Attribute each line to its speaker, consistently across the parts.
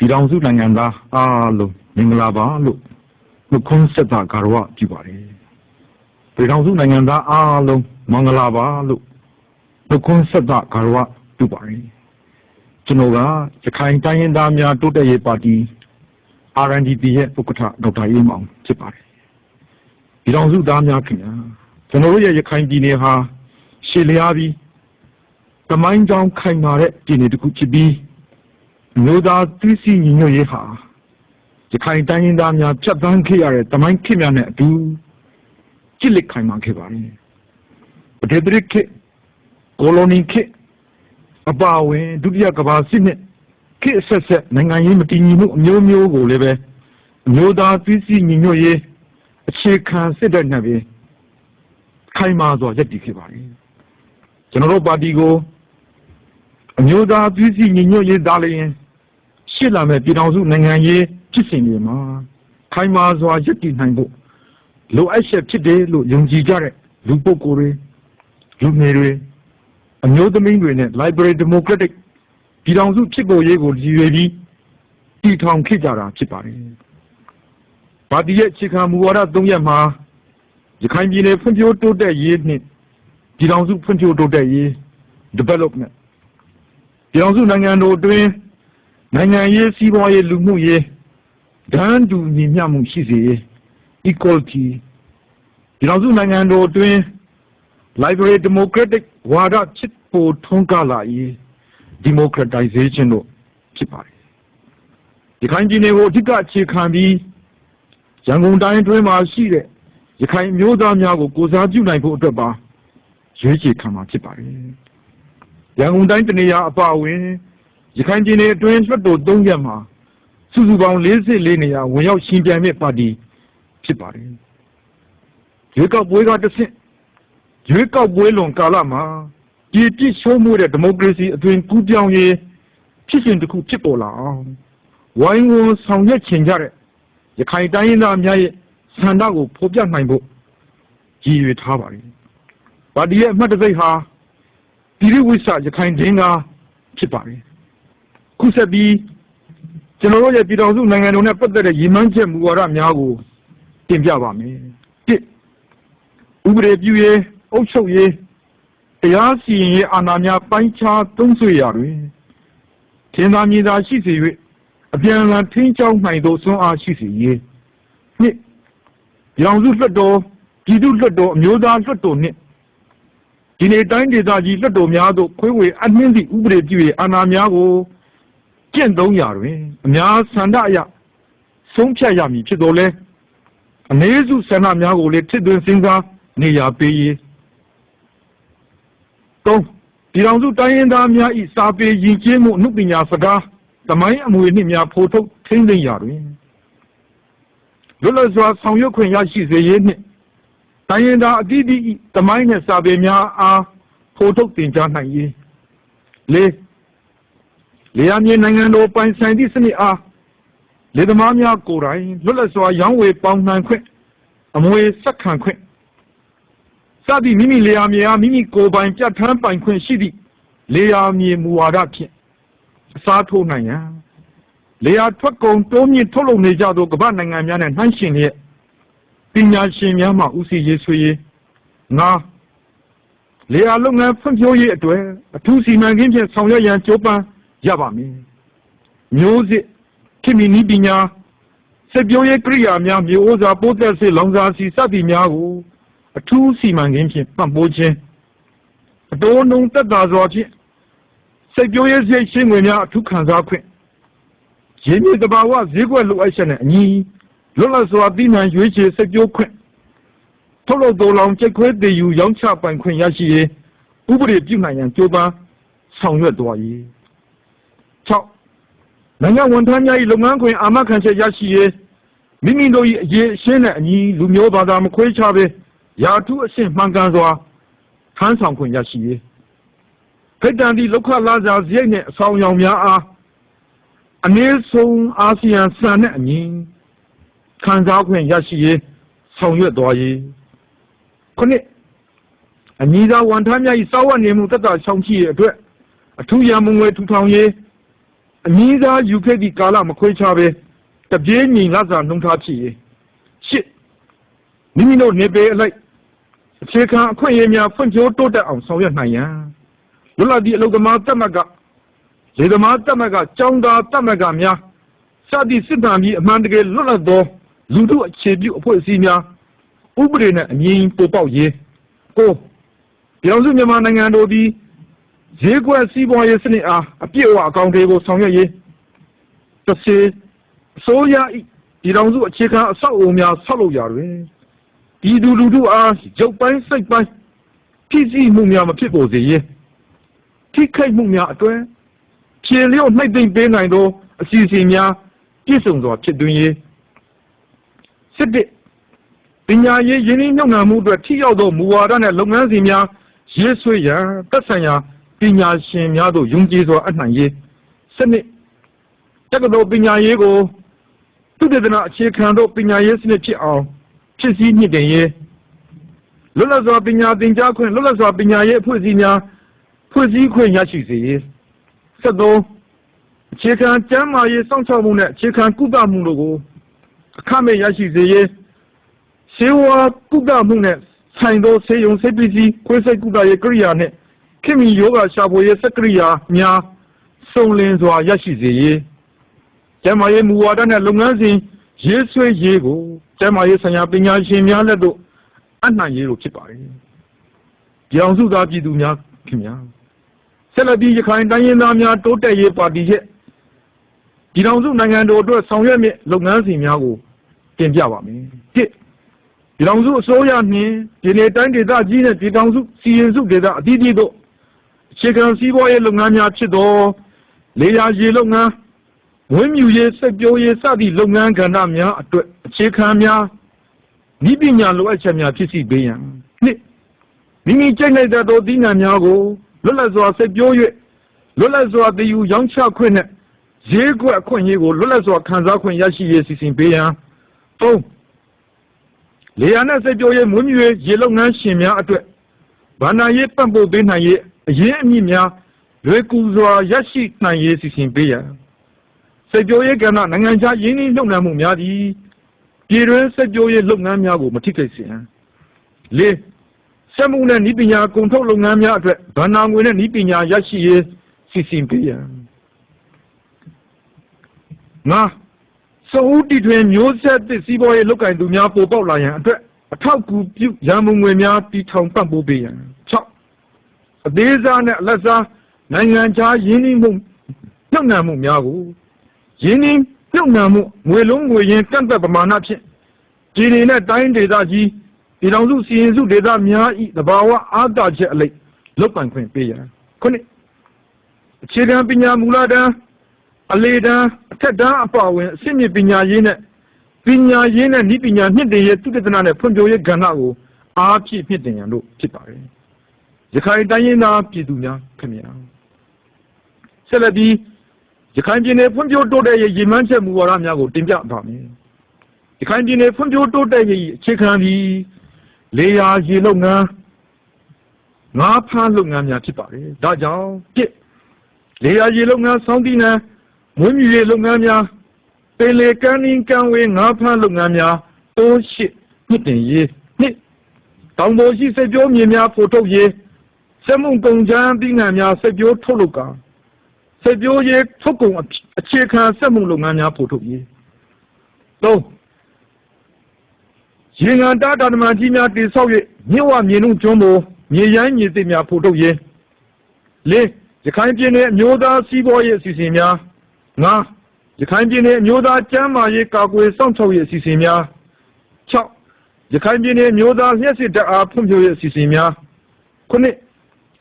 Speaker 1: ပြည်ထောင်စုနိုင်ငံသားအားလုံးမင်္ဂလာပါလို့နှုတ်ခွန်းဆက်တာကာရဝပြုပါတယ်ပြည်ထောင်စုနိုင်ငံသားအားလုံးမင်္ဂလာပါလို့နှုတ်ခွန်းဆက်တာကာရဝပြုပါတယ်ကျွန်တော်ကရခိုင်တိုင်းရင်းသားများတိုးတက်ရေးပါတီ RNDP ရဲ့ဥက္ကဋ္ဌဒေါက်တာအေးမောင်ဖြစ်ပါတယ်ပြည်ထောင်စုသားများခင်ဗျာကျွန်တော်တို့ရဲ့ရခိုင်ပြည်နယ်ဟာရှေ့လျားပြီးတမိုင်းကြောင်းခိုင်မာတဲ့ပြည်နယ်တစ်ခုဖြစ်ပြီး မျိုးသားသီးစီညီညွတ်ရေးဟာရခိုင်တိုင်းရင်းသားများဖြတ်သန်းခဲ့ရတဲ့တမိုင်းခေတ်များနဲ့အတူကြစ်လက်ခိုင်မာခဲ့ပါတယ်ပဒေသရခေတ်ကိုလိုနီခေတ်အပါအဝင်ဒုတိယကမ္ဘာစစ်နဲ့ခေတ်အဆက်ဆက်နိုင်ငံရေးမတည်ငြိမ်မှုအမျိုးမျိုးကိုလည်းပဲအမျိုးသားသီးစီညီညွတ်ရေးအခြေခံစစ်တပ်နဲ့ပဲခိုင်မာစွာရပ်တည်ခဲ့ပါတယ်ကျွန်တော်တို့ပါတီကိုအမျိုးသားသီးစီညီညွတ်ရေးသားလျင် ရှစ်လာမဲ့ပြည်ထောင်စုနိုင်ငံရေးဖြစ်စဉ်တွေမှာခိုင်မာစွာရပ်တည်နိုင်ဖို့လိုအပ်ချက်ဖြစ်တယ်လို့ယုံကြည်ကြတဲ့လူပုဂ္ဂိုလ်တွေလူငယ်တွေအမျိုးသမီးတွေနဲ့ Library Democratic ပြည်ထောင်စုဖြစ်ပေါ်ရေးကိုရည်ရွယ်ပြီးတည်ထောင်ခဲ့ကြတာဖြစ်ပါတယ်။ပါတီရဲ့အခြေခံမူဝါဒ၃ရပ်မှာရခိုင်ပြည်နယ်ဖွံ့ဖြိုးတိုးတက်ရေးနှင့်ပြည်ထောင်စုဖွံ့ဖြိုးတိုးတက်ရေး development ပြည်ထောင်စုနိုင်ငံတော်အတွင်း နိုင်ငံရေးစီးပွားရေးလူမှုရေးဒန်းတူညီမျှမှုရှိစေရေး equality ပြည်ထောင်စုနိုင်ငံတော်အတွင်း library democratic ဝါဒချစ်ပေါ်ထွန်းကားလာရေး democratization တို့ဖြစ်ပါတယ်။ရခိုင်ပြည်နယ်ကိုအဓိကအခြေခံပြီးရန်ကုန်တိုင်းအတွင်းမှာရှိတဲ့ရခိုင်မျိုးသားများကိုကိုစားပြုနိုင်ဖို့အတွက်ပါရွေးချယ်ခံမှာဖြစ်ပါတယ်။ရန်ကုန်တိုင်းတနေရာအပါအဝင် ရခိုင်ပြည်နယ်အတွင်းလွှတ်တော်၃ရပ်မှာစုစုပေါင်း44နေရာဝင်ရောက်ရှင်ပြိုင်မဲ့ပါတီဖြစ်ပါတယ်။ရွေးကောက်ပွဲကတစ်ဆင့်ရွေးကောက်ပွဲလွန်ကာလမှာပြည်ပြည့်ရှုံးမှုတဲ့ဒီမိုကရေစီအသွင်ကူးပြောင်းရေးဖြစ်စဉ်တစ်ခုဖြစ်ပေါ်လာအောင်ဝိုင်းဝန်းဆောင်ရွက်ချင်ကြတဲ့ရခိုင်တိုင်းရင်းသားများရဲ့ဆန္ဒကိုဖော်ပြနိုင်ဖို့ရည်ရွယ်ထားပါတယ်။ပါတီရဲ့အမှတ်တံဆိပ်ဟာပြည်သူ့ဝိဆရခိုင်ဒင်းကားဖြစ်ပါတယ်။ ခုဆက်ပြီးကျွန်တော်တို့ရဲ့ပြည်တော်စုနိုင်ငံတော်နဲ့ပတ်သက်တဲ့ရည်မှန်းချက်မူဝါဒများကိုတင်ပြပါမယ်။တစ်ဥပဒေပြုရေးအုပ်ချုပ်ရေးတရားစီရင်ရေးအာဏာများပိုင်းခြားသုံးစွဲရာတွင်ထင်သာမြင်သာရှိစေ၍အပြန်အလှန်ထိန်းကျောင်းနိုင်သောစွမ်းအားရှိစေရေးနှစ်ရောင်စုလွှတ်တော်ပြည်သူ့လွှတ်တော်အမျိုးသားလွှတ်တော်နှင့်ဒီနေ့တိုင်းဒေသကြီးလွှတ်တော်များသို့ခွင့်ဝေအနှင်းသည့်ဥပဒေပြုရေးအာဏာများကို ကျင့်သုံးရာတွင်အများဆန္ဒအရဆုံးဖြတ်ရမည်ဖြစ်တော်လဲအ ਨੇ စုဆန္ဒများကိုလည်းထစ်သွင်းစဉ်းစားနေရာပေးရေး၃ပြည်ထောင်စုတိုင်းရင်းသားများ၏စာပေယဉ်ကျေးမှုအမှုပညာစကားသမိုင်းအမွေနှင့်များဖော်ထုတ်ထိန်းသိမ်းရာတွင်လွတ်လပ်စွာဆောင်ရွက်ခွင့်ရရှိစေရေးနှင့်တိုင်းရင်းသားအသီးသီး၏သမိုင်းနှင့်စာပေများအားဖော်ထုတ်တင်ကြားနိုင်ရေး၄ လေယာမြေနိုင်ငံတော်ပိုင်ဆိုင်သည့်စနစ်အားလေသမားများကိုယ်တိုင်လွတ်လပ်စွာရောင်းဝယ်ပေါင်းနှံခွင့်အမွေဆက်ခံခွင့်စသည့်မိမိလေယာမြေအားမိမိကိုယ်ပိုင်ပြဋ္ဌာန်းပိုင်ခွင့်ရှိသည့်လေယာမြေမူဝါဒဖြင့်အစားထိုးနိုင်ရန်လေယာထွက်ကုန်တိုးမြင့်ထုတ်လုပ်နေကြသောကမ္ဘာနိုင်ငံများနဲ့နှိုင်းယှဉ်လျက်ပညာရှင်များမှဦးစီးရေးဆွေးရေးငါလေယာလုပ်ငန်းဖွံ့ဖြိုးရေးအတွက်အထူးစီမံကိန်းဖြင့်ဆောင်ရွက်ရန်ကြိုးပမ်း ရပါမည်မျိုးစစ်ခင်မီနီးပညာစစ်ပြောရေးကိရိယာများမျိုးဩဇာပိုးသက်စေလောင်စာစီစသည်များကိုအထူးစီမံကိန်းဖြင့်ပံ့ပိုးခြင်းအတော်နှုံတက်တာစွာဖြင့်စိတ်ပြောရေးစိတ်ရှင်းငွေများအထူးခံစားခွင့်ရင်းမြစ်တဘာဝဈေးကွက်လိုအပ်ချက်နဲ့အညီလွတ်လပ်စွာတည်နှံရွေးချယ်စိတ်ပြောခွင့်ထုတ်လုပ်တော်လောင်ချက်ခွဲတည်ယူရောင်းချပိုင်ခွင့်ရရှိရေးဥပဒေပြုနိုင်ရန်ကြိုးပမ်းဆောင်ရွက်သွားရေး 6နိုင်ငံဝန်ထမ်းများ၏လုပ်ငန်းခွင်အာမခံချက်ရရှိရေးမိမိတို့၏အရေးအရှင်းနဲ့အညီလူမျိုးဘာသာမခွဲခြားဘဲရာထူးအဆင့်မှန်ကန်စွာထမ်းဆောင်ခွင့်ရရှိရေးဖိတ်တန်သည့်လောက်ခလာစာစရိတ်နှင့်အဆောင်အယောင်များအားအနည်းဆုံးအာဆီယံစံနဲ့အညီခံစားခွင့်ရရှိရေးဆောင်ရွက်သွားရေးခုနှစ်အညီသာဝန်ထမ်းများ၏စာဝတ်နေမှုတက်တာဆောင်ရှိရေးအတွက်အထူးရန်မုံငွေထူထောင်ရေး အနည်းသားယူခဲ့သည့်ကာလမခွဲခြားပဲတပြေးညီလစာနှုံထားဖြစ်ရေးရှစ်မိမိတို့နေပေအလိုက်အခြေခံအခွင့်အရေးများဖွံ့ဖြိုးတိုးတက်အောင်ဆောင်ရွက်နိုင်ရန်လွတ်လပ်သည့်အလုပ်သမားတက်မှတ်ကလေသမားတက်မှတ်ကចောင်းသားတက်မှတ်ကများစသည့်စစ်တမ်းပြီးအမှန်တကယ်လွတ်လပ်သောလူထုအခြေပြုအဖွဲ့အစည်းများဥပဒေနဲ့အမြင်ပေါ်ပေါက်ရေးကိုပြောင်စုမြန်မာနိုင်ငံတို့သည် ဈေးကွက်စီးပွားရေးစနစ်အားအပြည့်အဝအကောင့်တွေကိုဆောင်ရွက်ရေးတစ်စေအစိုးရ၏ဒီတော်စုအခြေခံအဆောက်အအုံများဆောက်လုပ်ရာတွင်ဒီလူလူထုအားရုပ်ပိုင်းစိတ်ပိုင်းဖြစ်စီမှုများမဖြစ်ပေါ်စေရေးထိခိုက်မှုများအတွဲဖြေလျော့နှိမ့်သိမ့်ပေးနိုင်သောအစီအစဉ်များပြည့်စုံစွာဖြစ်သွင်းရေးစစ်တစ်ပညာရေးယင်းနှိမ့်နှံမှုအတွက်ထိရောက်သောမူဝါဒနဲ့လုပ်ငန်းစဉ်များရေးဆွဲရန်သက်ဆိုင်ရာ ပညာရှင်များတို့ယုံကြည်စွာအနှံ့ရေးစနစ်တက္ကသိုလ်ပညာရေးကိုသုတေသနအခြေခံသောပညာရေးစနစ်ဖြစ်အောင်ဖြစ်စည်းမြင့်တင်ရေးလွတ်လပ်စွာပညာသင်ကြားခွင့်လွတ်လပ်စွာပညာရေးအဖွဲ့အစည်းများဖွဲ့စည်းခွင့်ရရှိစေရေးဆက်သောအခြေခံကျန်းမာရေးစောင့်ရှောက်မှုနဲ့အခြေခံကုသမှုတို့ကိုအခမဲ့ရရှိစေရေးဆေးဝါးကုသမှုနဲ့ဆိုင်သောဆေးရုံဆေးပစ္စည်းခွဲစိတ်ကုသရေးကိရိယာနဲ့ ခင်မီယောဂရှာဖွေရေးစက်ကိရိယာများစုံလင်စွာရရှိစေရေးကျန်းမာရေးမူဝါဒနဲ့လုပ်ငန်းစဉ်ရေးဆွဲရေးကိုကျန်းမာရေးဆိုင်ရာပညာရှင်များလက်သို့အနှံ့ရေးလို့ဖြစ်ပါတယ်။ကြောင်စုသားပြည်သူများခင်ဗျာဆက်လက်ပြီးရခိုင်တိုင်းရင်းသားများတိုးတက်ရေးပါတီရဲ့ဒီတော်စုနိုင်ငံတော်အတွက်ဆောင်ရွက်မြင့်လုပ်ငန်းစဉ်များကိုတင်ပြပါမယ်။တစ်ဒီတော်စုအစိုးရနှင့်ဒီနေတိုင်းဒေသကြီးနဲ့ဒီတော်စုစီရင်စုဒေသအသီးသီးတို့ အခြေခံစည်းပွားရေးလုပ်ငန်းများဖြစ်သောလေယာရေလုပ်ငန်းဝင်းမြူရေးစက်ပြိုးရေးစသည့်လုပ်ငန်းကဏ္ဍများအတွက်အခြေခံများဤပညာလိုအပ်ချက်များဖြစ်စီပေးရန်နှစ်မိမိကျင့်တဲ့သောသီးနှံများကိုလွတ်လပ်စွာစက်ပြိုး၍လွတ်လပ်စွာတည်ယူရောင်းချခွင့်နဲ့ဈေးကွက်အခွင့်အရေးကိုလွတ်လပ်စွာခံစားခွင့်ရရှိရေးစီစဉ်ပေးရန်သုံးလေယာဉ်နဲ့စက်ပြိုးရေးမွေးမြူရေးရေလုပ်ငန်းရှင်များအတွက်ဗန္ဒာရေးပံ့ပိုးပေးနိုင်ရေး အရင်းအမြစ်များလွယ်ကူစွာရရှိနိုင်ရေးစီစဉ်ပေးရန်စိတ်ကြိုးရေးကဏ္ဍနိုင်ငံခြားရင်းနှီးမြှုပ်နှံမှုများသည်ပြည်တွင်းစိတ်ကြိုးရေးလုပ်ငန်းများကိုမထိခိုက်စေရန်လေးစက်မှုနဲ့ဤပညာကုန်ထုတ်လုပ်ငန်းများအတွက်ဗန္နာငွေနဲ့ဤပညာရရှိရေးစီစဉ်ပေးရန်ငါစအူတီတွင်မျိုးဆက်သစ်စီးပွားရေးလုပ်ကင်သူများပေါ်ပေါက်လာရန်အတွက်အထောက်အကူပြုရန်ပုံငွေများတည်ထောင်ပံ့ပိုးပေးရန်6 အသေးစားနဲ့အလက်စားနိုင်ငံခြားရင်းနှီးမှုညှို့နှံမှုများကိုရင်းနှီးညှို့နှံမှုငွေလုံးငွေရင်းကန့်သက်ပမာဏဖြင့်ပြည်နယ်နဲ့တိုင်းဒေသကြီးပြည်ထောင်စုစီရင်စုဒေသများဤတဘာဝအားတာချက်အလိုက်လုတ်ပိုင်ခွင့်ပေးရန်ခုနှစ်အခြေခံပညာမူလတန်းအလေတန်းအထက်တန်းအပါအဝင်အဆင့်မြင့်ပညာရေးနဲ့ပညာရေးနဲ့ဤပညာမြင့်တင်ရေးသုတေသနနဲ့ဖွံ့ဖြိုးရေးကဏ္ဍကိုအားဖြည့်မြင့်တင်ရန်တို့ဖြစ်ပါတယ် ရခိုင်တိုင်းရင်းသားပြည်သူများခင်ဗျာဆက်လက်ပြီးရခိုင်ပြည်နယ်ဖွံ့ဖြိုးတိုးတက်ရေးရည်မှန်းချက်မူဝါဒများကိုတင်ပြပါမယ်ရခိုင်ပြည်နယ်ဖွံ့ဖြိုးတိုးတက်ရေးအခြေခံပြီးလေယာရေလုပ်ငန်းငါးဖမ်းလုပ်ငန်းများဖြစ်ပါတယ်ဒါကြောင့်တစ်လေယာရေလုပ်ငန်းစောင်းတည်နံမွေးမြူရေးလုပ်ငန်းများပင်လေကမ်းနင်းကမ်းဝေးငါးဖမ်းလုပ်ငန်းများတိုးရှိမြင့်တင်ရေးနှစ်တောင်ပေါ်ရှိစိတ်ပြောမြေများဖို့ထုတ်ရေး စက်မှုကုန်ချမ်းပြီးငံများစိတ်ပြောထုတ်လုပ်ကာစိတ်ပြောရေးထုတ်ကုန်အခြေခံစက်မှုလုပ်ငန်းများဖို့ထုတ်ရေးသုံးရေငန်တာတာတမန်ကြီးများတိဆောက်၍မြင့်ဝမြေနုကျွန်းပေါ်မြေရိုင်းမြေသိများဖို့ထုတ်ရေးလေးရခိုင်ပြည်နယ်အမျိုးသားစီးပွားရေးအစီအစဉ်များငါရခိုင်ပြည်နယ်အမျိုးသားကျန်းမာရေးကာကွယ်စောင့်ရှောက်ရေးအစီအစဉ်များ6ရခိုင်ပြည်နယ်မျိုးသားလျှက်စစ်တပ်အားဖွံ့ဖြိုးရေးအစီအစဉ်များခုနှစ်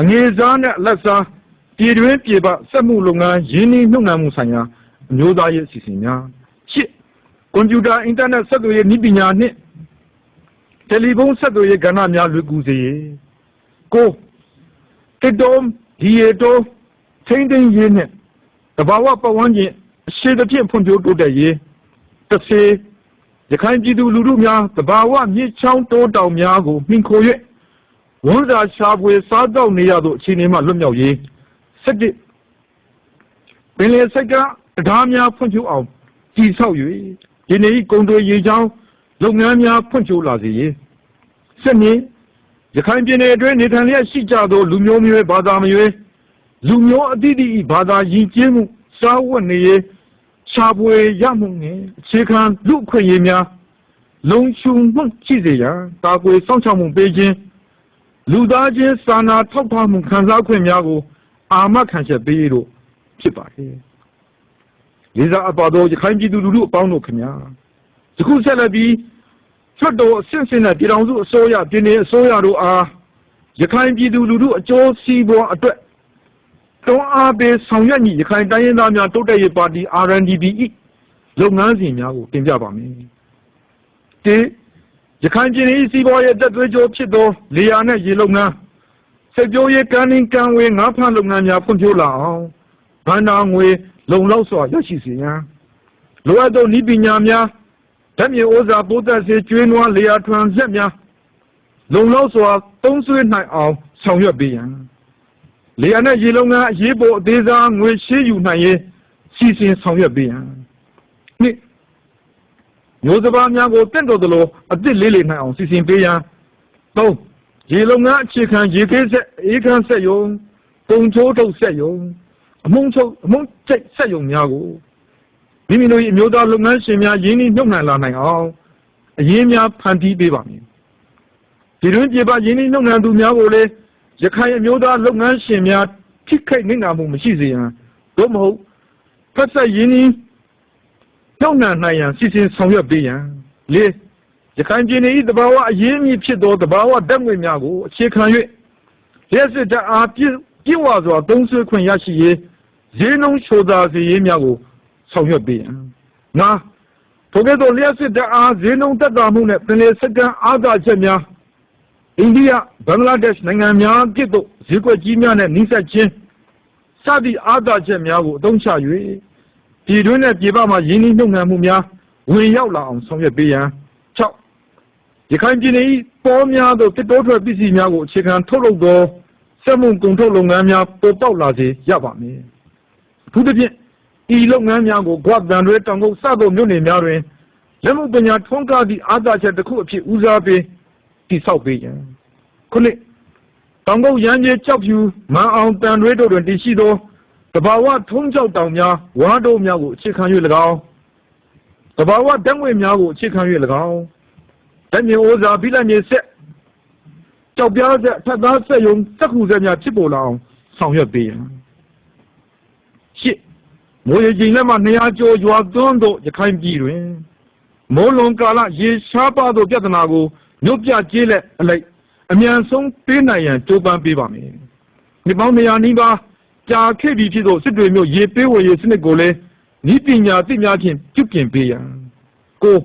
Speaker 1: အငယ်စားနဲ့လက်စားပြည်တွင်းပြည်ပစက်မှုလုပ်ငန်းရင်းနှီးမြှုပ်နှံမှုဆိုင်ရာအမျိုးသားရေးအစီအစဉ်များရှစ်ကွန်ပျူတာအင်တာနက်ဆက်သွယ်ရေးနည်းပညာနှင့်တယ်လီဖုန်းဆက်သွယ်ရေးကဏ္ဍများလွယ်ကူစေရေးကိုတစ်တုံးဒီရတိုးထိမ့်သိမ်းရေးနဲ့တဘာဝပတ်ဝန်းကျင်အရှိသဖြင့်ဖွံ့ဖြိုးတိုးတက်ရေးတစ်စေရခိုင်ပြည်သူလူထုများတဘာဝမြေချောင်းတိုးတောင်များကိုမှီခို၍ ဝန်စာရှာဖွေစားတော့နေရသောအခြေအနေမှလွတ်မြောက်ရေးစက်တစ်ပင်လယ်စိတ်ကအဓားများဖွံ့ဖြိုးအောင်ကြည်ဆောက်၍ဒီနေ့ကုံတွေရေချောင်းလုပ်ငန်းများဖွံ့ဖြိုးလာစေရေးဆက်မြင့်ရခိုင်ပြည်နယ်အတွင်းနေထိုင်လျက်ရှိကြသောလူမျိုးမျိုးဘာသာမျိုးလူမျိုးအသီးသီးဘာသာယဉ်ကျေးမှုစာဝတ်နေရေးရှားပွေရမှုငယ်အခြေခံလူအခွင့်အရေးများလုံခြုံမှုရှိစေရန်တာကွေစောင့်ရှောက်မှုပေးခြင်း လူသားချင်းစာနာထောက်ထားမှုခံစားခွင့်များကို အာမခံချက်ပေးလို့ဖြစ်ပါတယ်။လေးစားအပ်ပါသောရခိုင်ပြည်သူလူထုအပေါင်းတို့ခင်ဗျာယခုဆက်လက်ပြီးချွတ်တော်အဆင့်ဆင့်နဲ့ပြည်တော်စုအစိုးရပြည်내အစိုးရတို့အားရခိုင်ပြည်သူလူထုအကျိုးစီးပွားအတွက်တွန်းအားပေးဆောင်ရွက်မည့်ရခိုင်တိုင်းရင်းသားများတိုးတက်ရေးပါတီ RNDP ၏လုပ်ငန်းစဉ်များကိုတင်ပြပါမယ်။တေ ရခိုင်ပြည်နယ်စီးပွားရေးတက်သွေးကြောဖြစ်သောလေယာနဲ့ရေလုပ်ငန်းစိတ်ကြိုးရေးကန်းင်းကန်းဝေးငါးဖမ်းလုပ်ငန်းများဖွံ့ဖြိုးလာအောင်ဘဏ္ဍာငွေလုံလောက်စွာရရှိစေရန်လိုအပ်သောဤပညာများဓာတ်မြေဩဇာပိုးသက်စေကျွေးနွားလေယာထွန်ဆက်များလုံလောက်စွာသုံးစွဲနိုင်အောင်ဆောင်ရွက်ပေးရန်လေယာနဲ့ရေလုပ်ငန်းအရေးပေါ်အသေးစားငွေရှင်းယူနိုင်ရေးစီစဉ်ဆောင်ရွက်ပေးရန်နှစ် မျိုးစပါးများကိုတင့်တော်သလိုအစ်စ်လေးလေးနိုင်အောင်စီစဉ်ပေးရန်သုံးရေလုပ်ငန်းအခြေခံရေခဲဆက်အေးခမ်းဆက်ယုံပုံချိုးထုတ်ဆက်ယုံအမုံချုပ်အမုံကျိတ်ဆက်ယုံများကိုမိမိတို့၏အမျိုးသားလုပ်ငန်းရှင်များရင်းနှီးမြှုပ်နှံလာနိုင်အောင်အရင်းများဖန်တီးပေးပါမည်ဒီတွင်ပြေပရင်းနှီးမြှုပ်နှံသူများကိုလည်းရခိုင်အမျိုးသားလုပ်ငန်းရှင်များထိခိုက်နှိမ့်နာမှုမရှိစေရန်သို့မဟုတ်ဖက်ဆက်ရင်းနှီး မြှုပ်နှံနိုင်ရန်စီစဉ်ဆောင်ရွက်ပေးရန်လေးရခိုင်ပြည်နယ်၏တဘာဝအရင်းအမြစ်ဖြစ်သောတဘာဝဓာတ်ငွေများကိုအခြေခံ၍လျှက်စစ်တပ်အားပြည့်ပြည့်ဝစွာသုံးစွဲခွင့်ရရှိရေးဈေးနှုန်းချိုသာစေရေးများကိုဆောင်ရွက်ပေးရန်ငါထိုကဲ့သို့လျှက်စစ်တပ်အားဈေးနှုန်းတက်တာမှုနဲ့ပင်လယ်စက္ကန့်အားသာချက်များအိန္ဒိယဘင်္ဂလားဒေ့ရှ်နိုင်ငံများပြစ်သို့ဈေးကွက်ကြီးများနဲ့နှိစက်ခြင်းစသည့်အားသာချက်များကိုအသုံးချ၍ ပြည်တွင်းနဲ့ပြည်ပမှယင်းနှိမ့်နှုတ်နှံမှုများဝင်ရောက်လာအောင်ဆောင်ရွက်ပေးရန်6ရခိုင်ပြည်နယ်၏ပေါ်များသောတစ်တိုးထွက်ပစ္စည်းများကိုအခြေခံထုတ်လုပ်သောစက်မှုကုန်ထုတ်လုပ်ငန်းများပေါ်ပေါက်လာစေရပါမည်။အထူးသဖြင့်ဤလုပ်ငန်းများကိုဂွတ်တန်တွေတောင်ကုတ်စသောမြို့နယ်များတွင်လက်မှုပညာထွန်းကားသည့်အားသာချက်တစ်ခုအဖြစ်ဦးစားပေးတည်ဆောက်ပေးရန်ခုနှစ်တောင်ကုတ်ရန်ကြီးကြောက်ဖြူမန်အောင်တန်တွေတို့တွင်တည်ရှိသော တဘာဝထုံးကြောက်တောင်များဝါတို့များကိုအခြေခံ၍၎င်းတဘာဝဓာတ်ငွေများကိုအခြေခံ၍၎င်းဓာတ်မြေဩဇာဖိလက်မြေဆက်ကြောက်ပြားဆက်ထပ်သားဆက်ယုံစက်ခုဆက်များဖြစ်ပေါ်လာအောင်ဆောင်ရွက်ပေးရန်ရှစ်မိုးရေချိန်လက်မှ200ကျော်ရွာသွန်းတို့ရခိုင်ပြည်တွင်မိုးလွန်ကာလရေရှားပါသောပြဿနာကိုမြို့ပြကျေးလက်အလိုက်အမြန်ဆုံးပေးနိုင်ရန်ကြိုးပမ်းပေးပါမယ်။ဒီပေါင်း200နီးပါး ကြာခဲ့ပြီဖြစ်သောစစ်တွေမျိုးရေပေးဝေရေးစနစ်ကိုလည်းဤပညာသိများဖြင့်ပြုပြင်ပေးရန်ကို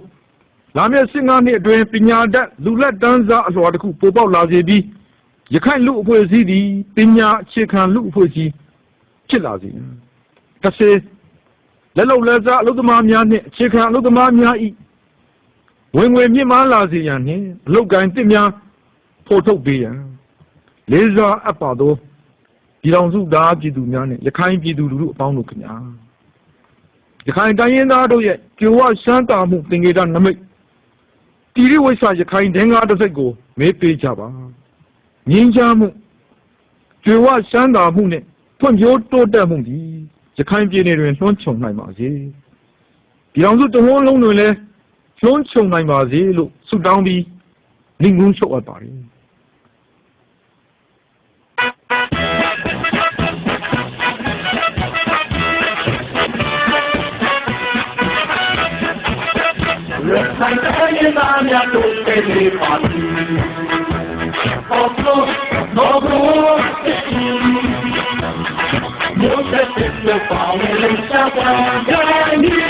Speaker 1: လာမယ့်15နှစ်အတွင်းပညာတတ်လူလက်တန်းစားအလွှာတစ်ခုပေါ်ပေါက်လာစေပြီးရခိုင်လူအဖွဲ့အစည်းသည်ပညာအခြေခံလူအဖွဲ့အစည်းဖြစ်လာစေ။တစ်ဆယ်လက်လုံလက်စားအလုပ်သမားများနှင့်အခြေခံအလုပ်သမားများ၏ဝင်ငွေမြင့်မားလာစေရန်နှင့်အလုပ်ကိုင်းတစ်များဖော်ထုတ်ပေးရန်လေးစားအပ်ပါသော ပြည်တော်စုသားပြည်သူများနဲ့ရခိုင်ပြည်သူလူထုအပေါင်းတို့ခင်ဗျာရခိုင်တိုင်းရင်းသားတို့ရဲ့ကြွဝရှမ်းတာမှုသင်္ကေတနမိတ်တိရိဝိဆာရခိုင်ဒင်္ဂါတစ်စိတ်ကိုမေးပေးကြပါငင်းချမှုကြွဝရှမ်းတာမှုနဲ့ဖွံ့ဖြိုးတိုးတက်မှုဒီရခိုင်ပြည်နယ်တွင်လွှမ်းခြုံနိုင်ပါစေပြည်တော်စုတဝန်းလုံးတွင်လည်းလွှမ်းခြုံနိုင်ပါစေလို့ဆုတောင်းပြီးလင်ငုံချုပ်အပ်ပါတယ်
Speaker 2: Zagadnienia tutaj padł. Oto dobrą Muszę się chwały, lecz zagadnienia